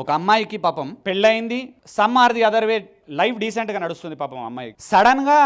ఒక అమ్మాయికి పాపం పెళ్ళయింది some or the other way life డీసెంట్గా నడుస్తుంది పాపం అమ్మాయి. సడన్గా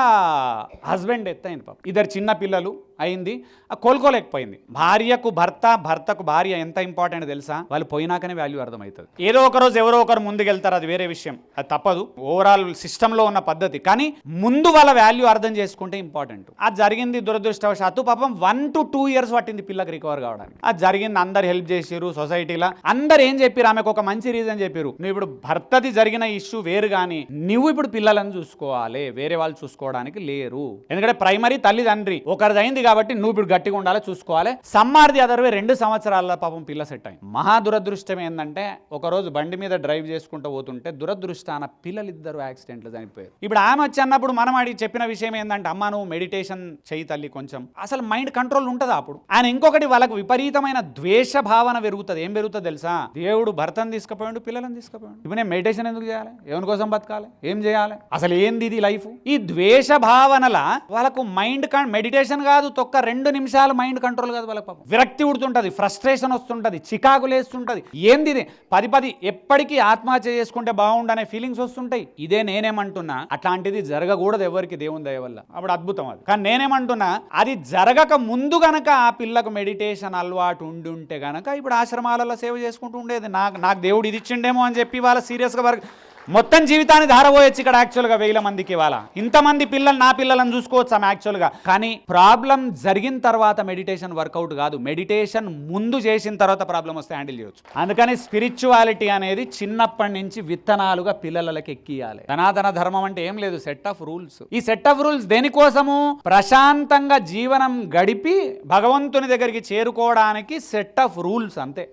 హస్బెండ్ ఎత్తయింది పాపం. ఇద్దరు చిన్న పిల్లలు అయింది. కోలుకోలేకపోయింది. భార్యకు భర్త భర్తకు భార్య ఎంత ఇంపార్టెంట్ తెలుసా? వాళ్ళు పోయినాకనే వాల్యూ అర్థమవుతుంది. ఏదో ఒక రోజు ఎవరో ఒకరు ముందుకెళ్తారు అది వేరే విషయం. అది తప్పదు. ఓవరాల్ సిస్టంలో ఉన్న పద్ధతి. కానీ ముందు వాళ్ళ వాల్యూ అర్థం చేసుకుంటే ఇంపార్టెంట్. అది జరిగింది దురదృష్టవశాత్తు పాపం వన్ టు టూ ఇయర్స్ పట్టింది పిల్లకి రికవర్ కావడానికి. అది జరిగింది అందరు హెల్ప్ చేసిరు సొసైటీలో. అందరు ఏం చెప్పారు ఆమెకు ఒక మంచి రీజన్ చెప్పారు నువ్వు ఇప్పుడు భర్తది జరిగిన ఇష్యూ వేరు కానీ నువ్వు ఇప్పుడు పిల్లలను చూసుకోవాలి వేరే వాళ్ళు చూసుకోవడానికి లేరు. ఎందుకంటే ప్రైమరీ తల్లిదండ్రి ఒకరిది అయింది కాబట్టి నువ్వు ఇప్పుడు గట్టిగా ఉండాలి చూసుకోవాలి. సమ్మార్ది అదర్వే రెండు సంవత్సరాల పాపం పిల్ల సెట్ అయింది. మహా దురదృష్టం ఏంటంటే ఒకరోజు బండి మీద డ్రైవ్ చేసుకుంటూ పోతుంటే దురదృష్టాన పిల్లలిద్దరు యాక్సిడెంట్లు చనిపోయారు. ఇప్పుడు ఆమె వచ్చి అన్నప్పుడు మనం అడిగి చెప్పిన విషయం ఏంటంటే అమ్మ నువ్వు మెడిటేషన్ చేయి తల్లి కొంచెం. అసలు మైండ్ కంట్రోల్ ఉంటుందా అప్పుడు? ఆయన ఇంకొకటి వాళ్ళకు విపరీతమైన ద్వేష భావన పెరుగుతుంది. ఏం పెరుగుతుంది తెలుసా? దేవుడు భర్తను తీసుకుపోయాడు పిల్లలను తీసుకుపోయాడు. ఇప్పుడు నేను మెడిటేషన్ ఎందుకు చేయాలి? ఎవరి కోసం బతకాలి. ఏం చేయాలి? అసలు ఏంది ఇది లైఫ్? ఈ ద్వేష భావనల వాళ్ళకు మైండ్ మెడిటేషన్ కాదు తొక్క రెండు నిమిషాలు మైండ్ కంట్రోల్ కాదు వాళ్ళకి పాపం. విరక్తి ఉడుతుంటుంది ఫ్రస్ట్రేషన్ వస్తుంటుంది చికాకు లేస్తుంటుంది. ఏంది ఇది? పది పది ఎప్పటికీ ఆత్మహత్య చేసుకుంటే బాగుండనే ఫీలింగ్స్ వస్తుంటాయి. ఇదే నేనేమంటున్నా అట్లాంటిది జరగకూడదు ఎవరికి దేవుని దయ వల్ల. అప్పుడు అద్భుతం అది. కానీ నేనేమంటున్నా అది జరగక ముందు గనక ఆ పిల్లకు మెడిటేషన్ అలవాటు ఉండుంటే గనక ఇప్పుడు ఆశ్రమాలలో సేవ చేసుకుంటూ ఉండేది. నాకు నాకు దేవుడు ఇది ఇచ్చిండేమో అని చెప్పి వాళ్ళ సీరియస్గా వర్క్ మొత్తం జీవితాన్ని ధారపోయొచ్చు ఇక్కడ యాక్చువల్గా వేల మందికి ఇవాళ. ఇంతమంది పిల్లలు నా పిల్లలను చూసుకోవచ్చు ఆమె యాక్చువల్గా కానీ ప్రాబ్లం జరిగిన తర్వాత మెడిటేషన్ వర్కౌట్ కాదు మెడిటేషన్ ముందు చేసిన తర్వాత ప్రాబ్లం వస్తే హ్యాండిల్ చేయొచ్చు. అందుకని స్పిరిచువాలిటీ అనేది చిన్నప్పటి నుంచి విత్తనాలుగా పిల్లలకి ఎక్కియాలి. ధనాధన ధర్మం అంటే ఏం లేదు సెట్ ఆఫ్ రూల్స్ ఈ సెట్ ఆఫ్ రూల్స్ దేనికోసము? ప్రశాంతంగా జీవనం గడిపి భగవంతుని దగ్గరికి చేరుకోవడానికి సెట్ ఆఫ్ రూల్స్ అంతే.